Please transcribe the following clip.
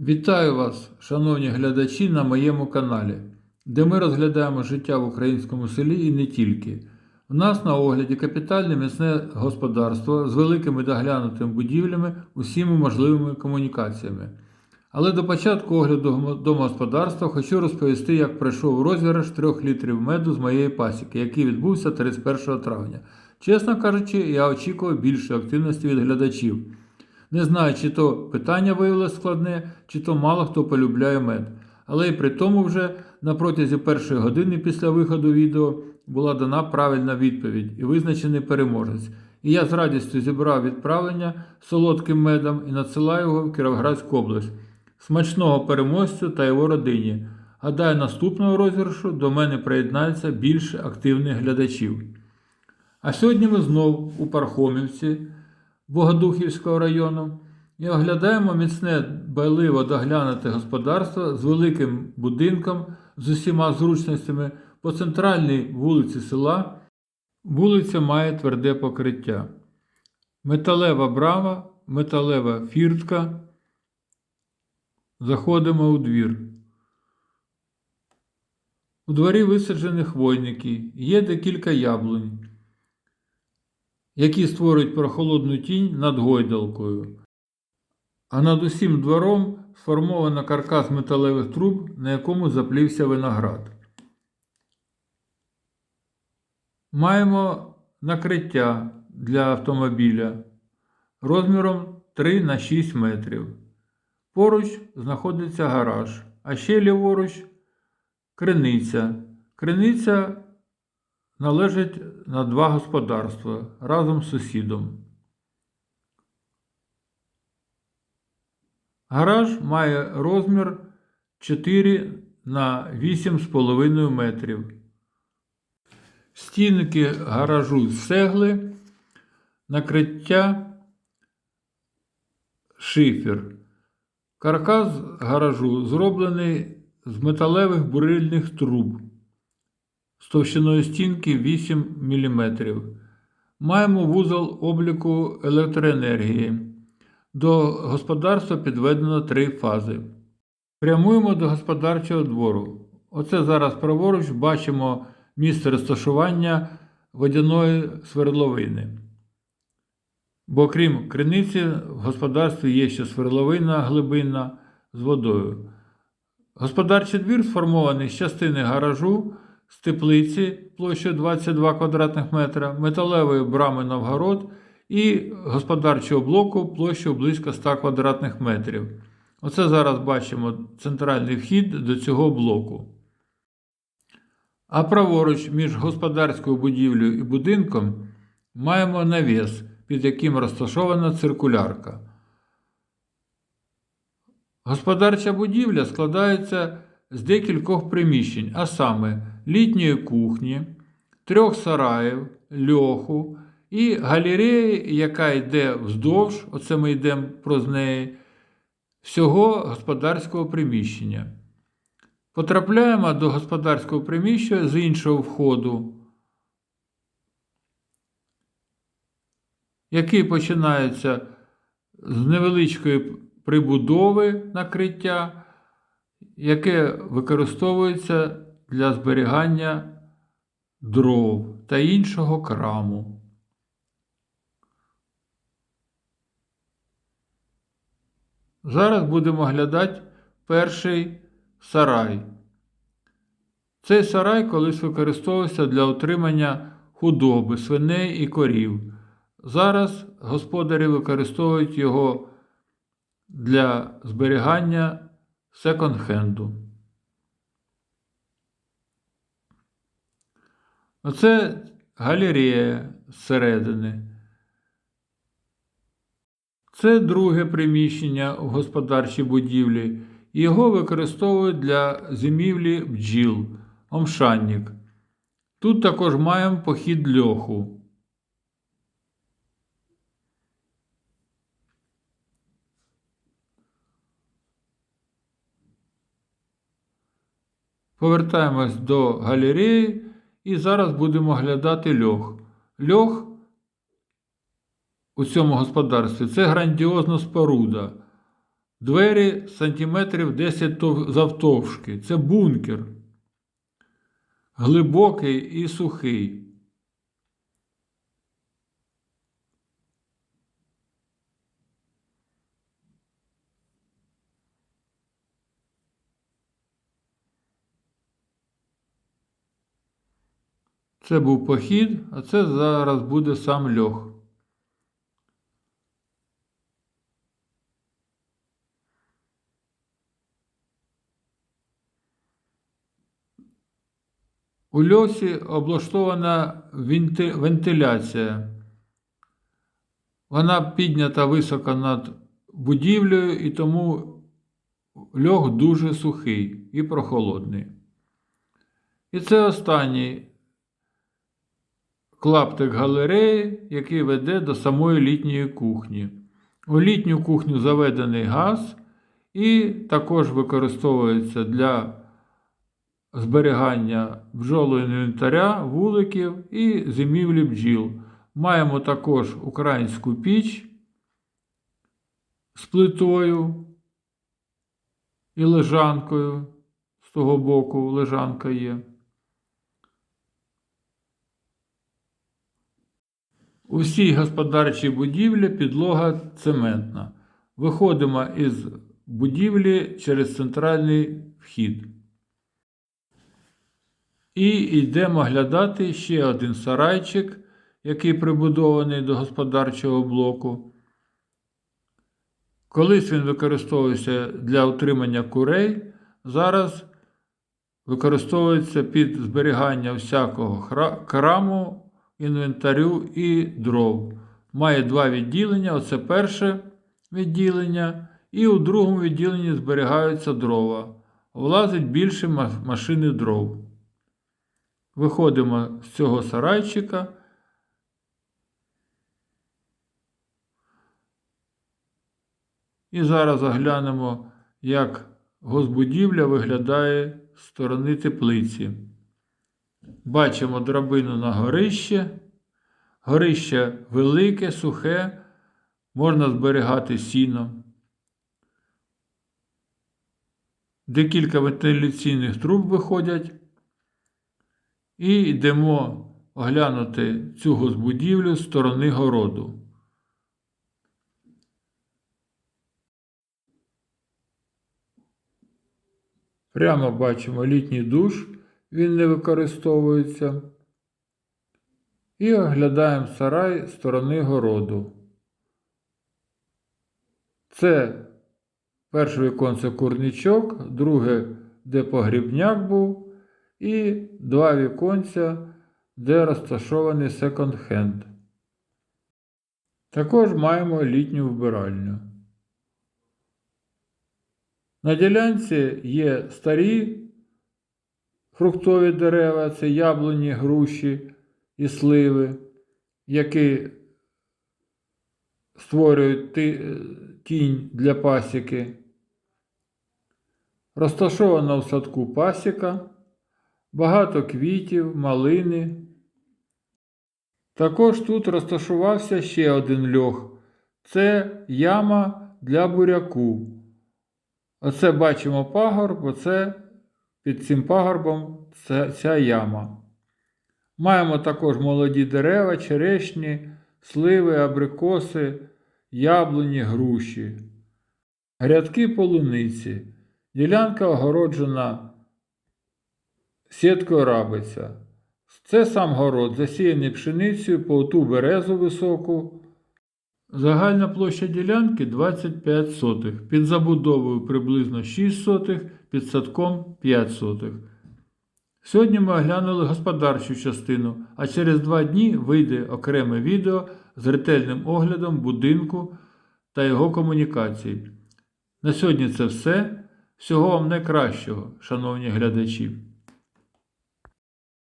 Вітаю вас, шановні глядачі, на моєму каналі, де ми розглядаємо життя в українському селі і не тільки. У нас на огляді капітальне міцне господарство з великими доглянутими будівлями, усіма можливими комунікаціями. Але до початку огляду домогосподарства хочу розповісти, як пройшов розіграш 3 літрів меду з моєї пасіки, який відбувся 31 травня. Чесно кажучи, я очікував більшої активності від глядачів. Не знаю, чи то питання виявилось складне, чи то мало хто полюбляє мед. Але і при тому вже на протязі першої години після виходу відео була дана правильна відповідь і визначений переможець. І я з радістю зібрав відправлення солодким медом і надсилаю його в Кіровоградську область. Смачного переможцю та його родині. Гадаю, наступного розіграшу до мене приєднається більше активних глядачів. А сьогодні ми знову у Пархомівці. Богодухівського району і оглядаємо міцне байливо доглянуте господарство з великим будинком з усіма зручностями по центральній вулиці села. Вулиця має тверде покриття. Металева брама, металева фіртка. Заходимо у двір. У дворі висаджені хвойники, є декілька яблунь які створюють прохолодну тінь над гойдалкою. А над усім двором сформовано каркас металевих труб, на якому заплівся виноград. Маємо накриття для автомобіля розміром 3 на 6 метрів. Поруч знаходиться гараж, а ще ліворуч криниця. Криниця належить на два господарства разом з сусідом. Гараж має розмір 4 на 8,5 метрів. Стінки гаражу з накриття шифер. Каркас гаражу зроблений з металевих бурильних труб з товщиною стінки 8 мм. Маємо вузол обліку електроенергії. До господарства підведено три фази. Прямуємо до господарчого двору. Оце зараз праворуч бачимо місце розташування водяної свердловини. Бо крім криниці, в господарстві є ще свердловина глибинна з водою. Господарчий двір сформований з частини гаражу з теплиці площею 22 квадратних метра, металевої брами Новгород і господарчого блоку площею близько 100 квадратних метрів. Оце зараз бачимо центральний вхід до цього блоку. А праворуч між господарською будівлею і будинком маємо навіс, під яким розташована циркулярка. Господарча будівля складається з декількох приміщень, а саме літньої кухні, трьох сараїв, льоху і галереї, яка йде вздовж, оце ми йдемо проз неї, всього господарського приміщення. Потрапляємо до господарського приміщення з іншого входу, який починається з невеличкої прибудови накриття, яке використовується для зберігання дров та іншого краму. Зараз будемо оглядати перший сарай. Цей сарай колись використовувався для утримання худоби, свиней і корів. Зараз господарі використовують його для зберігання секонд-хенду. Оце галерея зсередини. Це друге приміщення у господарчій будівлі. Його використовують для зимівлі бджіл, омшанник. Тут також маємо похід льоху. Повертаємось до галереї і зараз будемо оглядати льох. Льох у цьому господарстві це грандіозна споруда. Двері сантиметрів 10 завтовшки. Це бункер. Глибокий і сухий. Це був похід, а це зараз буде сам льох. У льосі облаштована вентиляція. Вона піднята високо над будівлею, і тому льох дуже сухий і прохолодний. І це останній клаптик галереї, який веде до самої літньої кухні. У літню кухню заведений газ і також використовується для зберігання бджолого інвентаря, вуликів і зимівлі бджіл. Маємо також українську піч з плитою і лежанкою. З того боку лежанка є. У всій господарчій будівлі підлога цементна. Виходимо із будівлі через центральний вхід. І йдемо глядати ще один сарайчик, який прибудований до господарчого блоку. Колись він використовувався для утримання курей, зараз використовується під зберігання всякого хра- краму, інвентарю і дров. Має два відділення. Оце перше відділення, і у другому відділенні зберігаються дрова. Влазить більше машини дров. Виходимо з цього сарайчика. І зараз оглянемо, як госбудівля виглядає з сторони теплиці. Бачимо драбину на горище. Горище велике, сухе, можна зберігати сіно. Декілька вентиляційних труб виходять. І йдемо оглянути цю госбудівлю з сторони городу. Прямо бачимо літній душ, він не використовується. І оглядаємо сарай сторони городу. Це перше віконце курничок, друге, де погрібняк був, і два віконця, де розташований секонд-хенд. Також маємо літню вбиральню. На ділянці є старі фруктові дерева, це яблуні, груші і сливи, які створюють тінь для пасіки. Розташована в садку пасіка, багато квітів, малини. Також тут розташувався ще один льох. Це яма для буряку. Оце бачимо пагорб, оце під цим пагорбом це, ця яма. Маємо також молоді дерева, черешні, сливи, абрикоси, яблуні, груші. Грядки полуниці. Ділянка огороджена сіткою рабиця. Це сам город, засіяний пшеницею по ту березу високу. Загальна площа ділянки 25 сотих, під забудовою приблизно 6 сотих, під садком 5 сотих. Сьогодні ми оглянули господарчу частину, а через два дні вийде окреме відео з ретельним оглядом будинку та його комунікацій. На сьогодні це все. Всього вам найкращого, шановні глядачі!